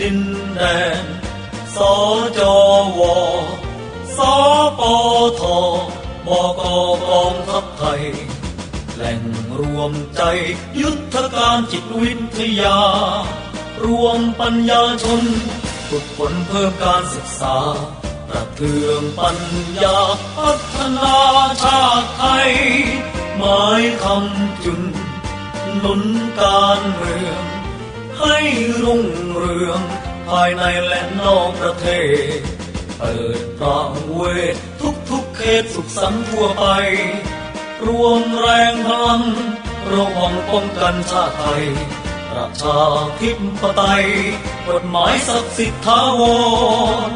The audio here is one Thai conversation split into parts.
ดินแดนสจว สปทบกกองทัพไทย แหล่งรวมใจยุทธการจิตวิทยา รวมปัญญาชนฝึกฝนเพิ่มการศึกษา ประเทืองปัญญาพัฒนาชาติไทย หมายคำจุนหนุนการเมือง ให้รุ่งเรือง ภายในและนอกประเทศ เปิดประเวททุกทุกเขตสุขสันต์ทั่วไป รวมแรงพลังระวังป้องกันชาติไทย ประชาธิปไตย กฎหมายศักดิ์สิทธิ์ทาวร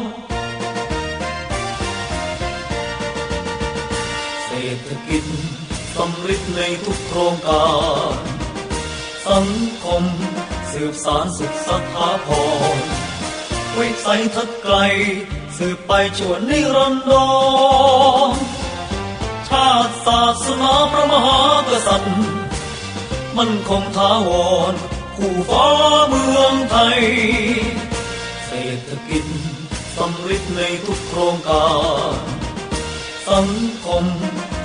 เศรษฐกิจสำริดในทุกโครงการ สังคม สืบสารสุขสถาพรวิสัยทัศน์ไกล สืบไปชวนนิรันดรชาติศาสนาพระมหากษัตริย์ มันคงท้าวรคู่ฟ้าเมืองไทย เศรษฐกิจสำริดในทุกโครงการสังคม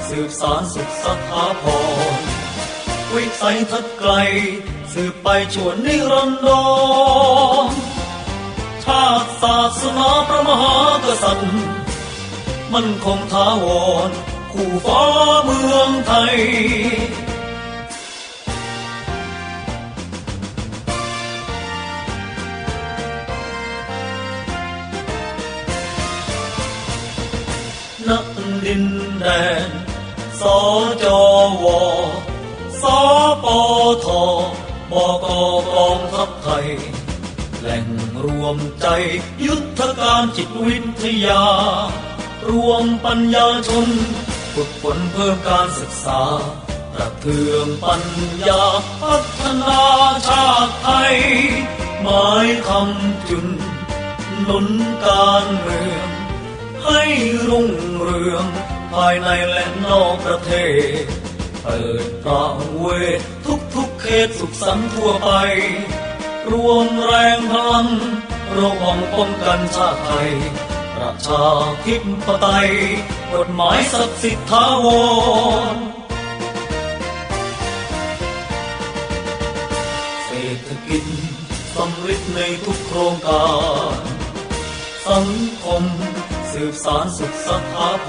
สืบสารสุขสถาพร วิสัยทัศน์ไกล สืบไปชวนนิรันดรชาติศาสนาพระมหากษัตริย์ มันคงท้าวร คู่ฟ้าเมืองไทยนักดินแดนสจว สปทบกกองทัพไทย แหล่งรวมใจยุทธการจิตวิทยา รวมปัญญาชนฝึกฝนเพิ่มการศึกษาประเทืองปัญญาพัฒนาชาติไทย หมายคำจุนหนุนการเมือง ให้รุ่งเรืองภายในและนอกประเทศ เปิดประเวททุกทุกเขตสุขสันต์ทั่วไป รวมแรงพลังระวังป้องกันชาติไทย ประชาธิปไตย กฎหมายศักดิ์สิทธิ์ทาวรเศรษฐกิจสำริดในทุกโครงการ สังคมสืบสารสุขสถาพ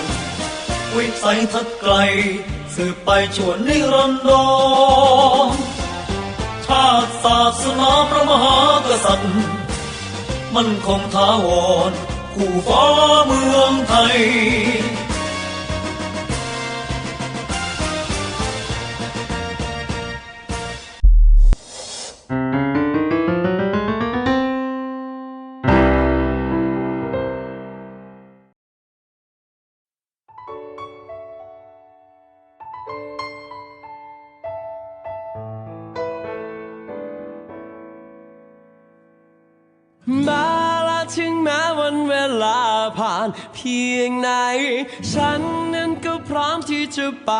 รวิสัยทัศน์ไกล สืบไปชวนนิรันดรชาติศาสนาพระมหากษัตริย์ มันคงท้าวร คู่ฟ้าเมืองไทย จะไป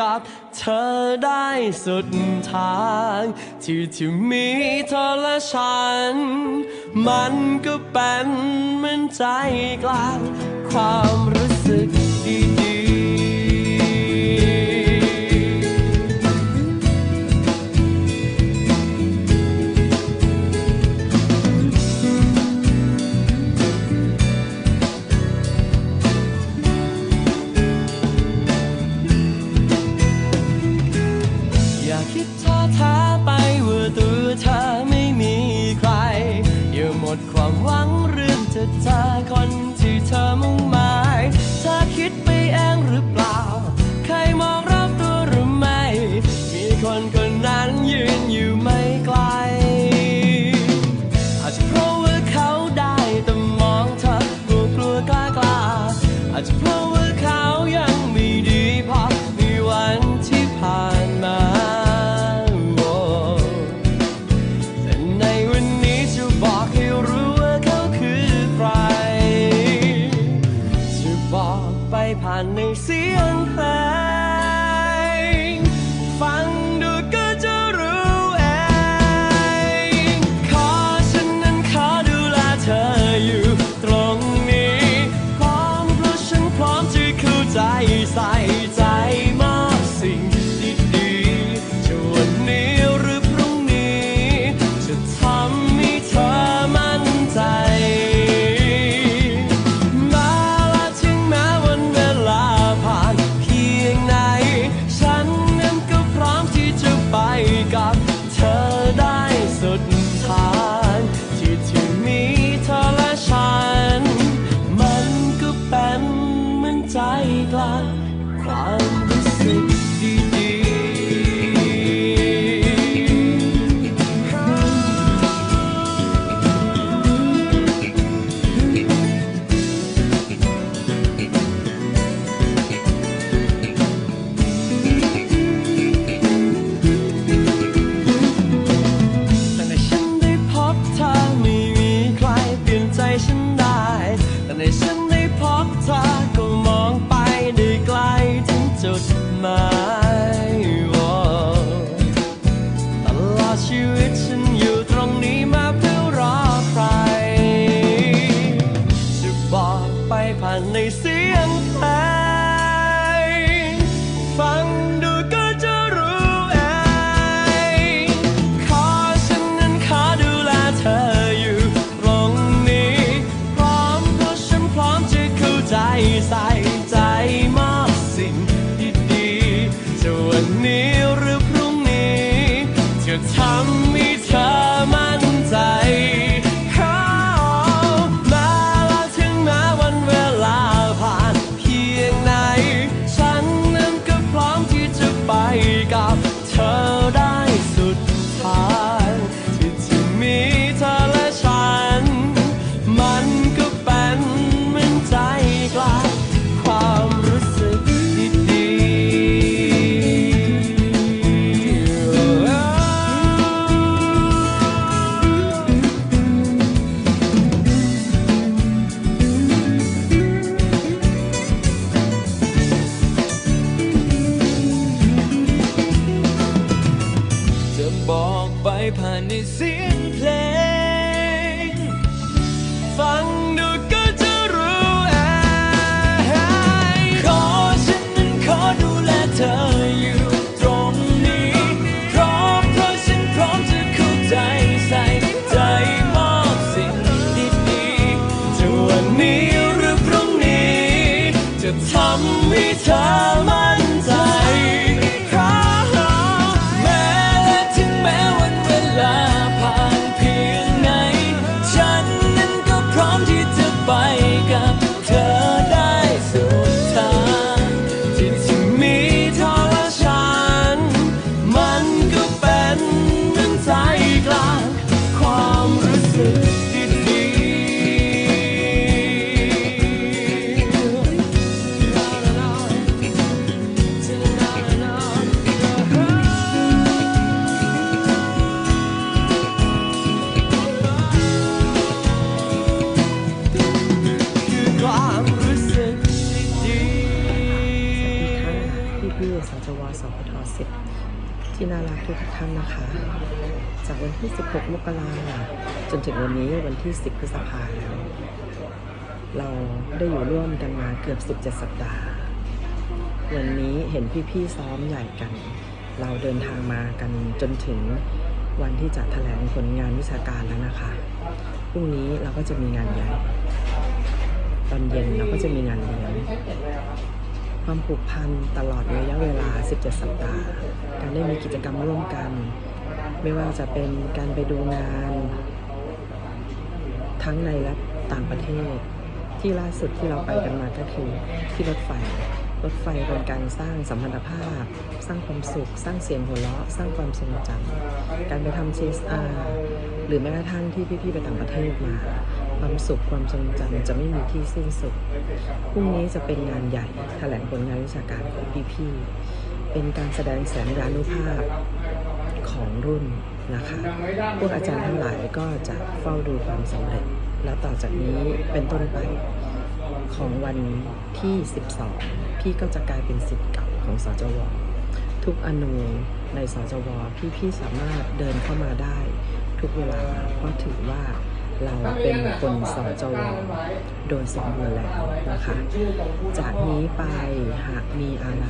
กับเธอได้สุดทาง ที่ที่มีเธอและฉัน มันก็เป็นเหมือนใจกลางความรู้ ที่ 16 มกราจนถึงวันนี้วันที่ 10 พฤษภาแล้ว เราได้อยู่ร่วมกันมาเกือบ 17 สัปดาห์ วันนี้เห็นพี่ๆซ้อมใหญ่กัน เราเดินทางมากันจนถึงวันที่จะแถลงผลงานวิชาการแล้วนะคะ พรุ่งนี้เราก็จะมีงานใหญ่ ตอนเย็นเราก็จะมีงานเลี้ยงความผูกพันตลอดระยะเวลา 17 สัปดาห์ การได้มีกิจกรรมร่วมกัน ไม่ว่าจะเป็นการไปดูงาน ทั้งในและต่างประเทศ ที่ล่าสุดที่เราไปกันมาก็คือที่รถไฟ รถไฟเป็นการสร้างสัมพันธภาพ สร้างความสุข สร้างเสียงหัวเราะ สร้างความทรงจำการไปทำ CSR หรือแม้กระทั่งที่พี่ๆไปต่างประเทศมา ความสุขความทรงจำจะไม่มีที่สิ้นสุดพรุ่งนี้จะเป็นงานใหญ่แถลงผลงานวิชาการของพี่ๆเป็นการแสดงแสนยานุภาพ ของรุ่นนะคะ พวกอาจารย์ทั้งหลายก็จะเฝ้าดูความสำเร็จ และต่อจากนี้เป็นต้นไปของวันที่ 12 พี่ก็จะกลายเป็นสิทธิ์เก่าของสจว ทุกอนูในสจว พี่ๆสามารถเดินเข้ามาได้ ทุกเวลาเพราะถือว่า เราเป็นคนสจวโดยสมบูรณ์แล้วนะคะ จากนี้ไปหากมีอะไร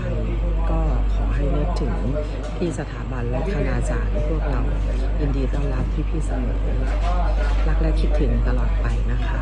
ก็ขอให้นึกถึงพี่สถาบันและคณาจารย์พวกเรายินดีต้อนรับพี่พี่เสมอรักและคิดถึงตลอดไปนะคะ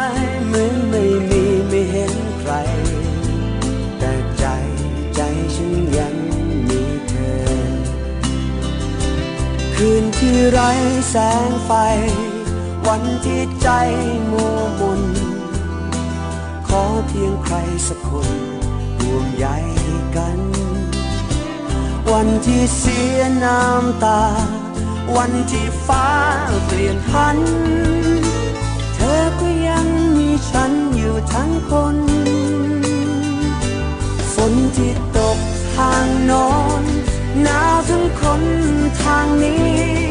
ย ที่ไร้แสงไฟ วันที่ใจมัวมนขอเพียงใครสักคนห่วงใยกัน วันที่เสียน้ำตา วันที่ฟ้าเปลี่ยนพัน เธอก็ยังมีฉันอยู่ทั้งคน ฝนที่ตกทางโนอนหนาวทั้งคนทางนี้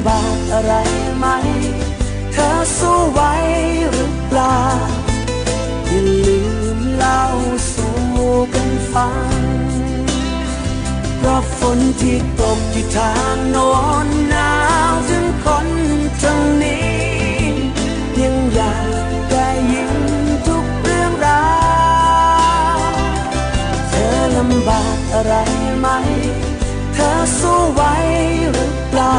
ำบากอะไรไหม เธอสู้ไหวหรือเปล่า อย่าลืมเล่าสู่กันฟัง เพราะฝนที่ตกที่ทางโนอนหนาวถึงคนทางนี้ ยังอยากได้ยินทุกเรื่องราว เธอลำบากอะไรไหม เธอสู้ไหวหรือเปล่า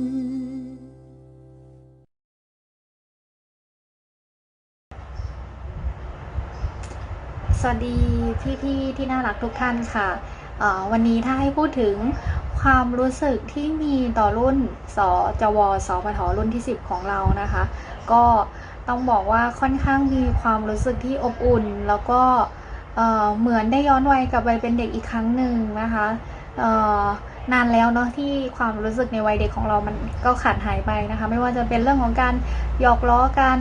สวัสดีพี่ๆที่น่ารักทุกท่านค่ะ วันนี้ถ้าให้พูดถึงความรู้สึกที่มีต่อรุ่นสจวสพทรุ่นที่ 10 ของเรานะคะ ก็ต้องบอกว่าค่อนข้างมีความรู้สึกที่อบอุ่น แล้วก็เหมือนได้ย้อนวัยกลับไปเป็นเด็กอีกครั้งหนึ่งนะคะนานแล้วเนาะที่ความรู้สึกในวัยเด็กของเรามันก็ขาดหายไปนะคะ ไม่ว่าจะเป็นเรื่องของการหยอกล้อกัน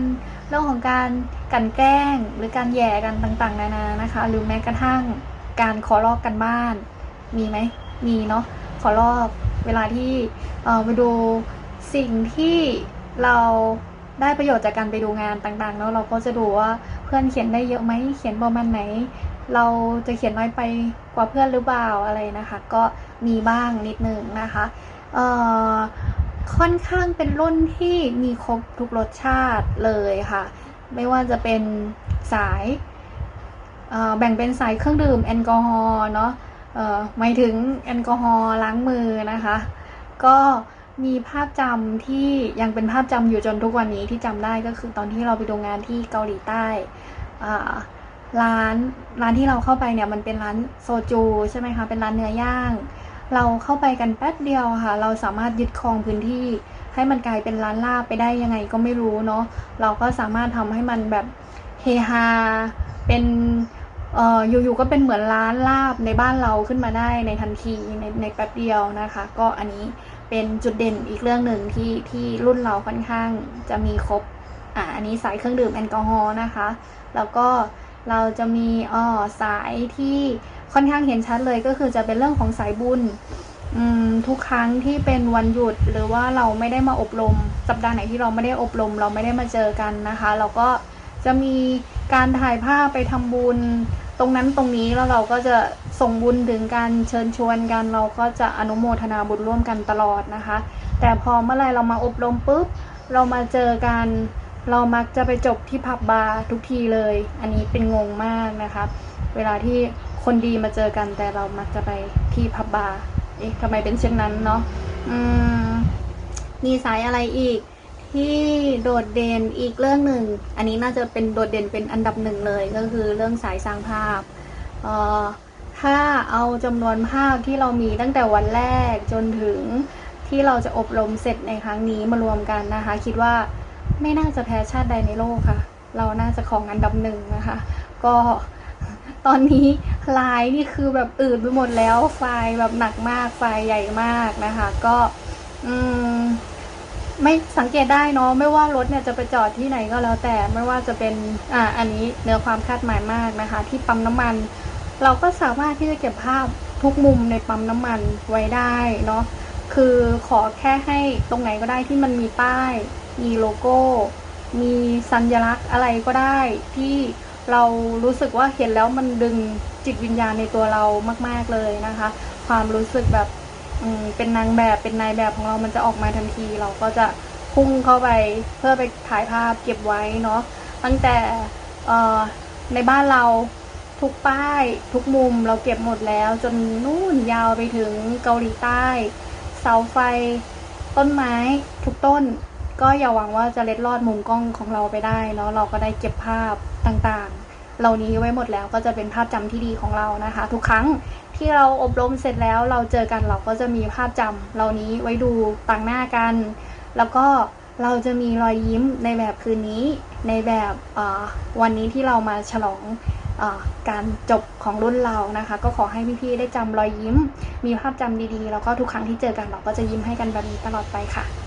เรื่องของการกันแกล้งหรือการแย่กันต่างๆ นานานะคะ หรือแม้กระทั่งการขอลอกกันบ้าน มีไหมมีเนาะขอลอกเวลาที่เออไปดูสิ่งที่เราได้ประโยชน์จากการไปดูงานต่างๆเนาะเราก็จะดูว่าเพื่อนเขียนได้เยอะไหมเขียนประมาณไหน เราจะเขียนน้อยไปกว่าเพื่อนหรือเปล่าอะไรนะคะ ก็มีบ้างนิดนึงนะคะเอ่อ ค่อนข้างเป็นรุ่นที่มีครบทุกรสชาติเลยค่ะ ไม่ว่าจะเป็นสายแบ่งเป็นสายเครื่องดื่มแอลกอฮอล์เนาะเอ่อหมายถึงแอลกอฮอล์ล้างมือนะคะ ก็มีภาพจำที่ยังเป็นภาพจำอยู่จนทุกวันนี้ที่จำได้ก็คือตอนที่เราไปดูงานที่เกาหลีใต้ร้านร้านที่เราเข้าไปเนี่ยมันเป็นร้านโซจูใช่ไหมคะเป็นร้านเนื้อย่าง เราเข้าไปกันแป๊บเดียวค่ะ เราสามารถยึดครองพื้นที่ ให้มันกลายเป็นร้านลาบไปได้ยังไงก็ไม่รู้เนาะเราก็สามารถทำให้มันแบบเฮฮาเป็นเอ่ออยู่ๆก็เป็นเหมือนร้านลาบในบ้านเราขึ้นมาได้ในทันทีในในแป๊บเดียวนะคะ ก็อันนี้เป็นจุดเด่นอีกเรื่องหนึ่งที่ที่รุ่นเราค่อนข้างจะมีครบอ่าอันนี้สายเครื่องดื่มแอลกอฮอล์นะคะ แล้วก็เราจะมีอ๋อสายที่ ค่อนข้างเห็นชัดเลยก็คือจะเป็นเรื่องของสายบุญทุกครั้งที่เป็นวันหยุดหรือว่าเราไม่ได้มาอบรม สัปดาห์ไหนที่เราไม่ได้อบรม เราไม่ได้มาเจอกันนะคะ เราก็จะมีการถ่ายภาพไปทำบุญ ตรงนั้นตรงนี้แล้วเราก็จะส่งบุญถึงการเชิญชวนกัน เราก็จะอนุโมทนาบุญร่วมกันตลอดนะคะ แต่พอเมื่อไรเรามาอบรมปุ๊บเรามาเจอกัน เรามักจะไปจบที่ผับบาร์ทุกทีเลย อันนี้เป็นงงมากนะคะ เวลาที่ คนดีมาเจอกันแต่เรามักจะไปที่ผับบาร์เอ๊ะทำไมเป็นเช่นนั้นเนาะอืมมีสายอะไรอีก ที่โดดเด่นอีกเรื่องหนึ่ง อันนี้น่าจะเป็นโดดเด่นเป็นอันดับหนึ่งเลยก็คือเรื่องสายสร้างภาพเอ่อถ้าเอาจำนวนภาพที่เรามีตั้งแต่วันแรกจนถึงที่เราจะอบรมเสร็จในครั้งนี้มารวมกันนะคะ คิดว่าไม่น่าจะแพ้ชาติใดในโลกค่ะ เราน่าจะของอันดับหนึ่งนะคะ ก็ ตอนนี้ลน์นี่คือแบบอืดไปหมดแล้ว ไฟล์แบบหนักมาก ไฟล์ใหญ่มากนะคะ ก็อืมไม่สังเกตได้เนาะไม่ว่ารถเนี่ยจะไปจอดที่ไหนก็แล้วแต่ไม่ว่าจะเป็นอ่าอันนี้เนื้อความคาดหมายมากนะคะ ที่ปั๊มน้ำมัน เราก็สามารถที่จะเก็บภาพทุกมุมในปั๊มน้ำมันไว้ได้เนาะคือขอแค่ให้ตรงไหนก็ได้ที่มันมีป้าย มีโลโก้ มีสัญลักษณ์อะไรก็ได้ที่ เรารู้สึกว่าเห็นแล้วมันดึงจิตวิญญาณในตัวเรามาก ๆเลยนะคะ ความรู้สึกแบบเป็นนางแบบเป็นนายแบบของเรามันจะออกมาทันที เราก็จะพุ่งเข้าไปเพื่อไปถ่ายภาพเก็บไว้เนาะตั้งแต่ในบ้านเราทุกป้ายทุกมุมเราเก็บหมดแล้ว จนนู่นยาวไปถึงเกาหลีใต้ เสาไฟ ต้นไม้ ทุกต้น ก็อย่าหวังว่าจะเล็ดลอดมุมกล้องของเราไปได้เนาะเราก็ได้เก็บภาพต่างๆ เหล่านี้ไว้หมดแล้วก็จะเป็นภาพจำที่ดีของเรานะคะ ทุกครั้งที่เราอบรมเสร็จแล้วเราเจอกันเราก็จะมีภาพจำเหล่านี้ไว้ดูต่างหน้ากัน แล้วก็เราจะมีรอยยิ้มในแบบคืนนี้ในแบบวันนี้ที่เรามาฉลองออการจบของรุ่นเรานะคะ ก็ขอให้พี่ๆได้จำรอยยิ้ม มีภาพจำดีๆ แล้วก็ทุกครั้งที่เจอกันเราก็จะยิ้มให้กันแบบนี้ตลอดไปค่ะ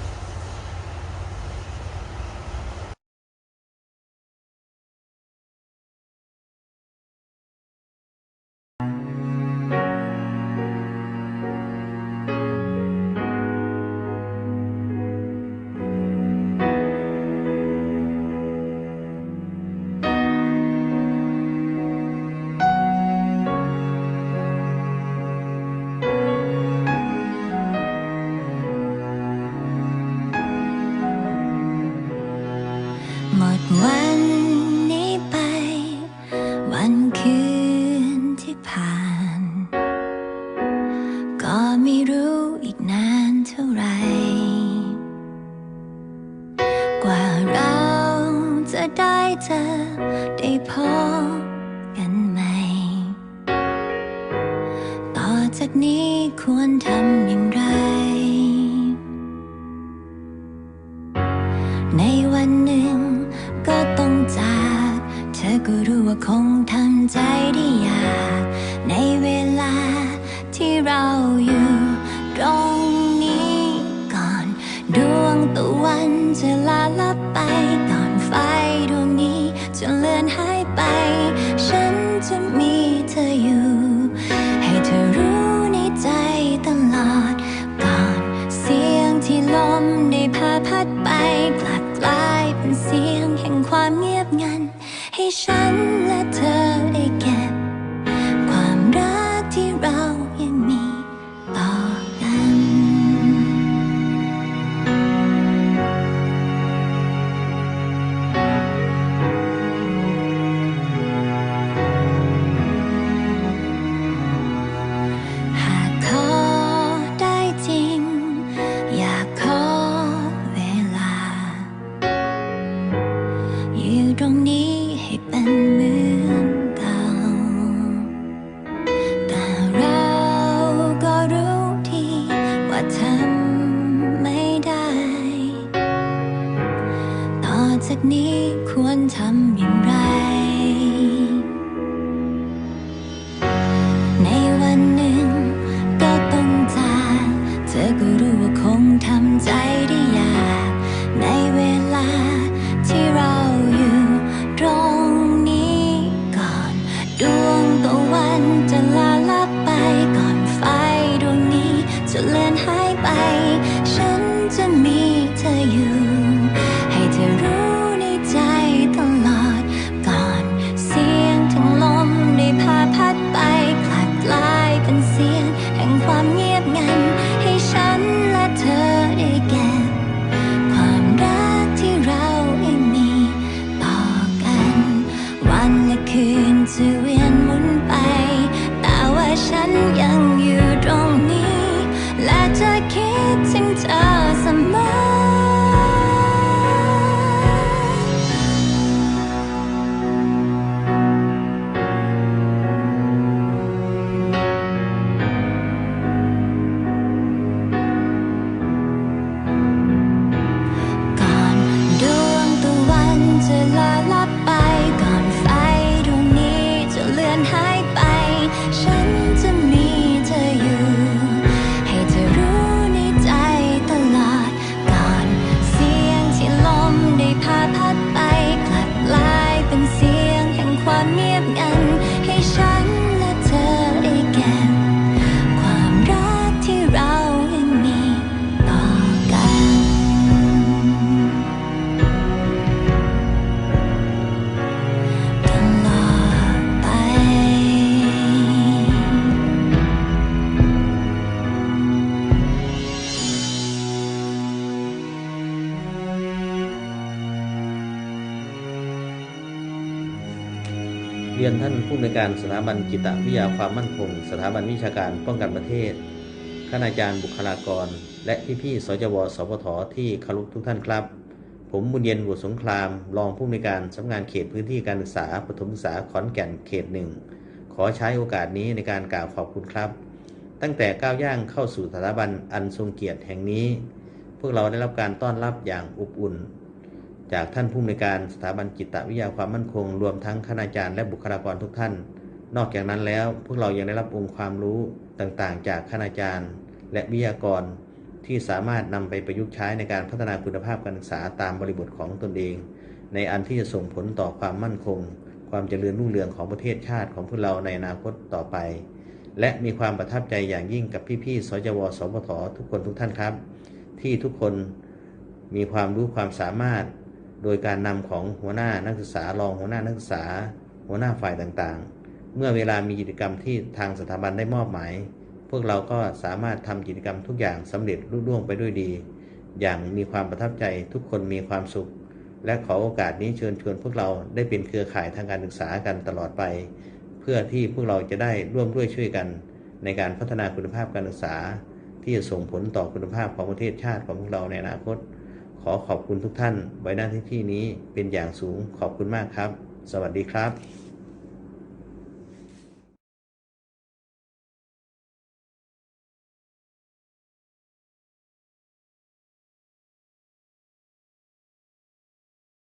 นท่านผู้อำนวยการสถาบันจิตวิทยาความมั่นคง สถาบันวิชาการป้องกันประเทศคณาจารย์บุคลากร และพี่ๆสจวสพทที่เคารพทุกท่านครับ ผมบุญเย็นบุตรสงคราม รองผู้อำนวยการสำนักงานเขตพื้นที่การศึกษาปฐมศึกษาขอนแก่นเขตหนึ่งขอใช้โอกาสนี้ในการกล่าวขอบคุณครับ ตั้งแต่ก้าวย่างเข้าสู่สถาบันอันทรงเกียรติแห่งนี้ พวกเราได้รับการต้อนรับอย่างอบอุ่น จากท่านผู้อำนวยการสถาบันจิตวิทยาความมั่นคง รวมทั้งคณาจารย์และบุคลากรทุกท่าน นอกจากนั้นแล้ว พวกเรายังได้รับองค์ความรู้ต่างๆ จากคณาจารย์ และวิทยากรที่สามารถนำไปประยุกต์ใช้ในการพัฒนาคุณภาพการศึกษาตามบริบทของตนเอง ในอันที่จะส่งผลต่อความมั่นคง ความเจริญรุ่งเรืองของประเทศชาติของพวกเราในอนาคตต่อไป และมีความประทับใจอย่างยิ่งกับพี่ๆสจวสพททุกคนทุกท่านครับ ที่ทุกคนมีความรู้ความสามารถ โดยการนำของหัวหน้านักศึกษารองหัวหน้านักศึกษา หัวหน้าฝ่ายต่างๆ เมื่อเวลามีกิจกรรมที่ทางสถาบันได้มอบหมาย พวกเราก็สามารถทำกิจกรรมทุกอย่างสำเร็จรุ่ร่วงไปด้วยดี อย่างมีความประทับใจทุกคนมีความสุข และขอโอกาสนี้เชิญชวนพวกเราได้เป็นเครือข่ายทางการศึกษากันตลอดไป เพื่อที่พวกเราจะได้ร่วมด้วยช่วยกัน ในการพัฒนาคุณภาพการศึกษา ที่จะส่งผลต่อคุณภาพของประเทศชาติของพวกเราในอนาคต ขอขอบคุณทุกท่านไว้หน้าที่ที่นี้เป็นอย่างสูงขอบคุณมากครับ สวัสดีครับ